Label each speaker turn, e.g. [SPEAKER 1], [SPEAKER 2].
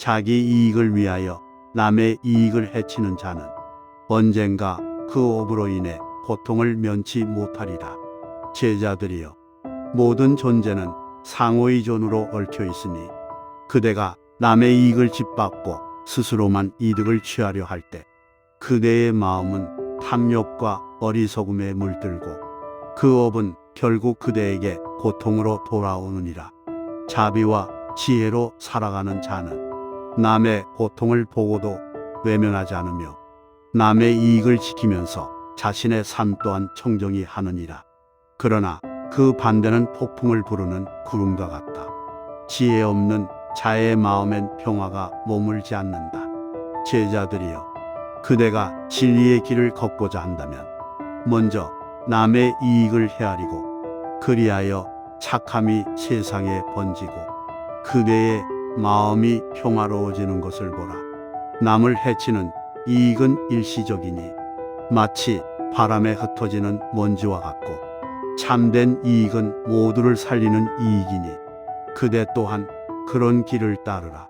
[SPEAKER 1] 자기 이익을 위하여 남의 이익을 해치는 자는 언젠가 그 업으로 인해 고통을 면치 못하리라. 제자들이여, 모든 존재는 상호의존으로 얽혀 있으니 그대가 남의 이익을 짓밟고 스스로만 이득을 취하려 할 때 그대의 마음은 탐욕과 어리석음에 물들고 그 업은 결국 그대에게 고통으로 돌아오느니라. 자비와 지혜로 살아가는 자는 남의 고통을 보고도 외면하지 않으며 남의 이익을 지키면서 자신의 삶 또한 청정히 하느니라. 그러나 그 반대는 폭풍을 부르는 구름과 같다. 지혜 없는 자의 마음엔 평화가 머물지 않는다. 제자들이여, 그대가 진리의 길을 걷고자 한다면 먼저 남의 이익을 헤아리고 그리하여 착함이 세상에 번지고 그대의 마음이 평화로워지는 것을 보라. 남을 해치는 이익은 일시적이니 마치 바람에 흩어지는 먼지와 같고 참된 이익은 모두를 살리는 이익이니 그대 또한 그런 길을 따르라.